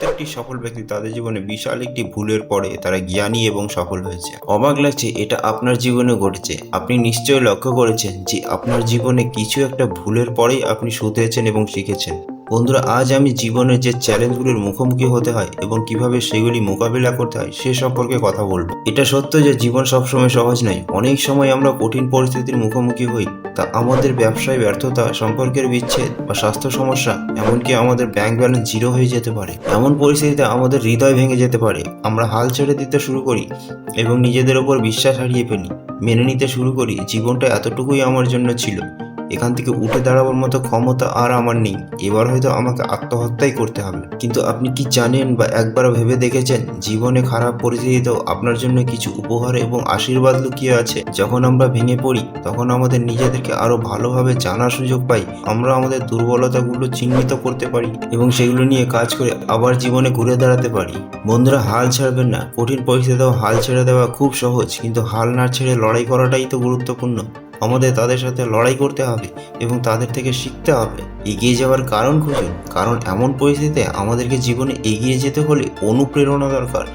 প্রত্যেকটি সফল ব্যক্তি তাদের জীবনে বিশাল একটি ভুলের পরে তারা জ্ঞানী এবং সফল হয়েছে। অবাক লাগছে, এটা আপনার জীবনে ঘটেছে। আপনি নিশ্চয়ই লক্ষ্য করেছেন যে আপনার জীবনে কিছু একটা ভুলের পরেই আপনি শুধরেছেন এবং শিখেছেন। বন্ধুরা, আজ আমি জীবনের যে চ্যালেঞ্জগুলির মুখোমুখি হতে হয় এবং কীভাবে সেগুলি মোকাবিলা করতে হয়, সে সম্পর্কে কথা বলব। এটা সত্য যে জীবন সবসময় সহজ নয়। অনেক সময় আমরা কঠিন পরিস্থিতির মুখোমুখি হই। তা আমাদের ব্যবসায় ব্যর্থতা, সম্পর্কের বিচ্ছেদ বা স্বাস্থ্য সমস্যা, এমনকি আমাদের ব্যাংক ব্যালেন্স জিরো হয়ে যেতে পারে। এমন পরিস্থিতিতে আমাদের হৃদয় ভেঙে যেতে পারে। আমরা হাল ছেড়ে দিতে শুরু করি এবং নিজেদের ওপর বিশ্বাস হারিয়ে ফেলি। মেনে নিতে শুরু করি। জীবনটা এতটুকুই আমার জন্য ছিল। এখান থেকে উঠে দাঁড়াবার মতো ক্ষমতা আর আমার নেই। এবার হয়তো আমাকে আত্মহত্যাই করতে হবে। কিন্তু আপনি কি জানেন বা একবার ভেবে দেখেছেন, জীবনে খারাপ পরিস্থিতিতেও আপনার জন্য কিছু উপহার এবং আশীর্বাদ লুকিয়ে আছে? যখন আমরা ভেঙে পড়ি, তখন আমাদের নিজেদেরকে আরও ভালোভাবে জানার সুযোগ পাই। আমরা আমাদের দুর্বলতাগুলো চিহ্নিত করতে পারি এবং সেগুলো নিয়ে কাজ করে আবার জীবনে ঘুরে দাঁড়াতে পারি। বন্ধুরা, হাল ছাড়বেন না। কঠিন পরিস্থিতিতেও হাল ছেড়ে দেওয়া খুব সহজ, কিন্তু হাল না ছেড়ে লড়াই করাটাই তো গুরুত্বপূর্ণ। আমাদের তাদের সাথে লড়াই করতে হবে এবং তাদের থেকে শিখতে হবে। এগিয়ে যাওয়ার কারণ খুঁজুন, কারণ এমন পরিস্থিতিতে আমাদেরকে জীবনে এগিয়ে যেতে হলে অনুপ্রেরণা দরকার।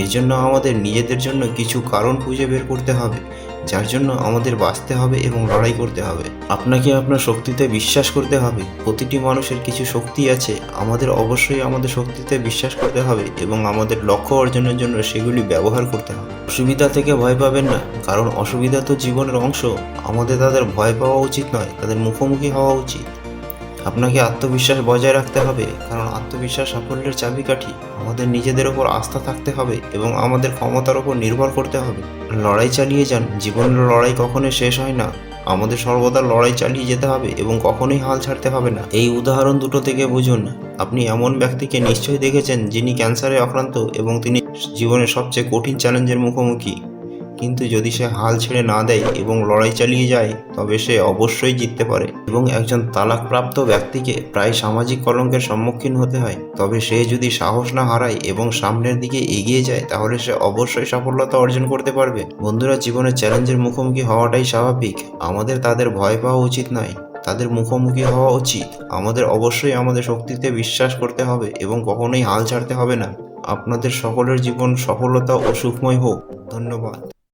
এর জন্য আমাদের নিজেদের জন্য কিছু কারণ খুঁজে বের করতে হবে, যার জন্য আমাদের বাঁচতে হবে এবং লড়াই করতে হবে। আপনাকে আপনার শক্তিতে বিশ্বাস করতে হবে, প্রতিটি মানুষের কিছু শক্তি আছে, আমাদের অবশ্যই আমাদের শক্তিতে বিশ্বাস করতে হবে এবং আমাদের লক্ষ্য অর্জনের জন্য সেগুলি ব্যবহার করতে হবে। অসুবিধা থেকে ভয় পাবেন না, কারণ অসুবিধা তো জীবনের অংশ। আমাদের তাদের ভয় পাওয়া উচিত নয়, তাদের মুখোমুখি হওয়া উচিত। আপনাকে আত্মবিশ্বাস বজায় রাখতে হবে, কারণ আত্মবিশ্বাস সাফল্যের চাবিকাঠি। আমাদের নিজেদের ওপর আস্থা থাকতে হবে এবং আমাদের ক্ষমতার ওপর নির্ভর করতে হবে। লড়াই চালিয়ে যান, জীবনের লড়াই কখনোই শেষ হয় না। আমাদের সর্বদা লড়াই চালিয়ে যেতে হবে এবং কখনোই হাল ছাড়তে হবে না। এই উদাহরণ দুটো থেকে বুঝুন। আপনি এমন ব্যক্তিকে নিশ্চয়ই দেখেছেন যিনি ক্যান্সারে আক্রান্ত এবং তিনি জীবনের সবচেয়ে কঠিন চ্যালেঞ্জের মুখোমুখি। কিন্তু যদি সে হাল ছেড়ে না দেয় এবং লড়াই চালিয়ে যায়, তবে সে অবশ্যই জিততে পারে। এবং একজন তালাকপ্রাপ্ত ব্যক্তিকে প্রায় সামাজিক কলঙ্কের সম্মুখীন হতে হয়। তবে সে যদি সাহস না হারায় এবং সামনের দিকে এগিয়ে যায়, তাহলে সে অবশ্যই সফলতা অর্জন করতে পারবে। বন্ধুরা, জীবনের চ্যালেঞ্জের মুখোমুখি হওয়াটাই স্বাভাবিক। আমাদের তাদের ভয় পাওয়া উচিত নয়। তাদের মুখোমুখি হওয়া উচিত। আমাদের অবশ্যই আমাদের শক্তিতে বিশ্বাস করতে হবে এবং কখনোই হাল ছাড়তে হবে না। আপনাদের সকলের জীবন সফলতা ও সুখময় হোক। ধন্যবাদ।